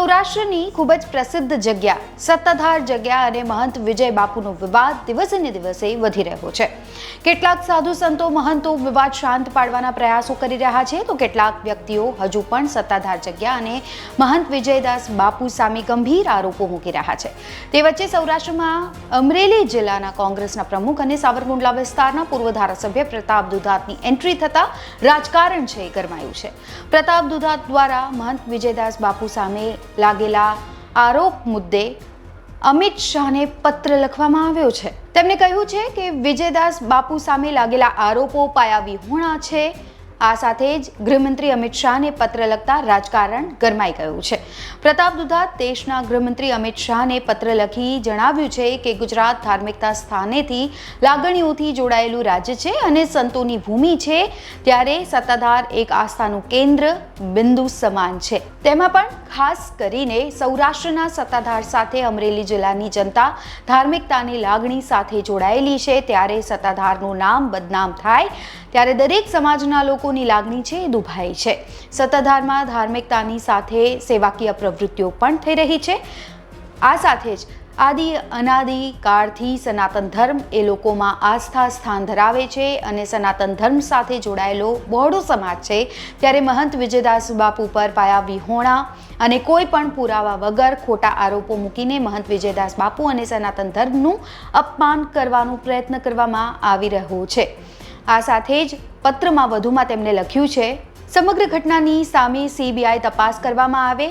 સૌરાષ્ટ્રની ખૂબ જ પ્રસિદ્ધ જગ્યા, સત્તાધાર જગ્યા અને મહંત વિજય બાપુનો વિવાદ દિવસે ને દિવસે વધી રહ્યો છે. કેટલાક સાધુ સંતો મહંતો વિવાદ શાંત પાડવાના પ્રયાસો કરી રહ્યા છે, તો કેટલાક વ્યક્તિઓ હજુ પણ સત્તાધાર જગ્યા અને મહંત વિજયદાસ બાપુ સામે ગંભીર આરોપો મૂકી રહ્યા છે. તે વચ્ચે સૌરાષ્ટ્રમાં અમરેલી જિલ્લાના કોંગ્રેસના પ્રમુખ અને સાવરકુંડલા વિસ્તારના પૂર્વ ધારાસભ્ય પ્રતાપ દુધાતની એન્ટ્રી થતા રાજકારણ છે ગરમાયું છે. પ્રતાપ દુધાત દ્વારા મહંત વિજયદાસ બાપુ સામે લાગેલા આરોપ મુદ્દે અમિત શાહને પત્ર લખવામાં આવ્યો છે. તેમણે કહ્યું છે કે વિજયદાસ બાપુ સામે લાગેલા આરોપો પાયા વિહોણા છે. આ સાથે જ ગૃહમંત્રી અમિત શાહને પત્ર લખતા રાજકારણ ગરમાઈ ગયું છે. પ્રતાપ દુધાત દેશના ગૃહમંત્રી અમિત શાહને પત્ર લખી જણાવ્યું છે કે ગુજરાત ધાર્મિકતા સ્થાનેથી લાગણીઓથી જોડાયેલું રાજ્ય છે અને સંતોની ભૂમિ છે ત્યારે સત્તાધાર એક આસ્થાનું કેન્દ્ર બિંદુ સમાન છે. તેમાં પણ ખાસ કરીને સૌરાષ્ટ્રના સત્તાધાર સાથે અમરેલી જિલ્લાની જનતા ધાર્મિકતાની લાગણી સાથે જોડાયેલી છે. ત્યારે સત્તાધારનું નામ બદનામ થાય. ત્યારે દરેક સમાજના લોકોની લાગણી છે એ દુભાઈ છે. સત્તાધારમાં ધાર્મિકતાની સાથે સેવાકીય પ્રવૃત્તિઓ પણ થઈ રહી છે. આ સાથે જ આદિ અનાદિ કાળથી સનાતન ધર્મ એ લોકોમાં આસ્થા સ્થાન ધરાવે છે અને સનાતન ધર્મ સાથે જોડાયેલો બહોળો સમાજ છે. ત્યારે મહંત વિજયદાસ બાપુ પર પાયા વિહોણા અને કોઈ પણ પુરાવા વગર ખોટા આરોપો મૂકીને મહંત વિજયદાસ બાપુ અને સનાતન ધર્મનું અપમાન કરવાનો પ્રયત્ન કરવામાં આવી રહ્યો છે. આ સાથે જ પત્રમાં વધુમાં તેમણે લખ્યું છે, સમગ્ર ઘટનાની સામે સીબીઆઈ તપાસ કરવામાં આવે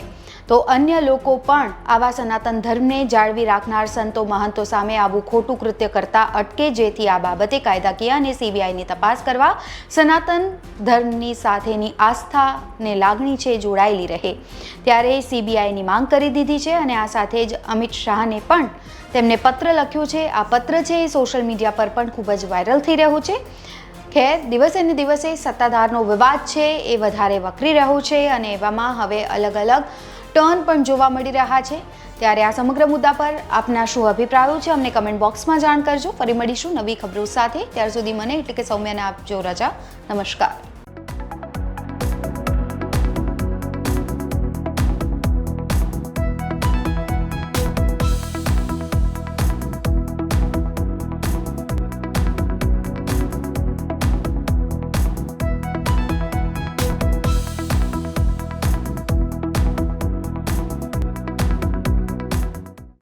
તો અન્ય લોકો પણ આવા સનાતન ધર્મને જાળવી રાખનાર સંતો મહંતો સામે આવું ખોટું કૃત્ય કરતા અટકે, જેથી આ બાબતે કાયદાકીય અને સીબીઆઈની તપાસ કરવા સનાતન ધર્મની સાથેની આસ્થાને લાગણી છે જોડાયેલી રહે. ત્યારે સીબીઆઈની માંગ કરી દીધી છે અને આ સાથે જ અમિત શાહને પણ તેમને પત્ર લખ્યો છે. આ પત્ર છે એ સોશિયલ મીડિયા પર પણ ખૂબ જ વાયરલ થઈ રહ્યું છે. ખેર દિવસે ને દિવસે સત્તાધારનો વિવાદ છે, એ વધારે વકરી રહ્યો છે અને એવામાં હવે અલગ અલગ ટર્ન પણ જોવા મળી રહ્યા છે. ત્યારે આ સમગ્ર મુદ્દા પર આપના શું અભિપ્રાયો છે, અમને કમેન્ટ બોક્સમાં જાણ કરજો. ફરી મળીશું નવી ખબરો સાથે. ત્યાર સુધી મને એટલે કે સૌમ્યને આપજો રજા. નમસ્કાર.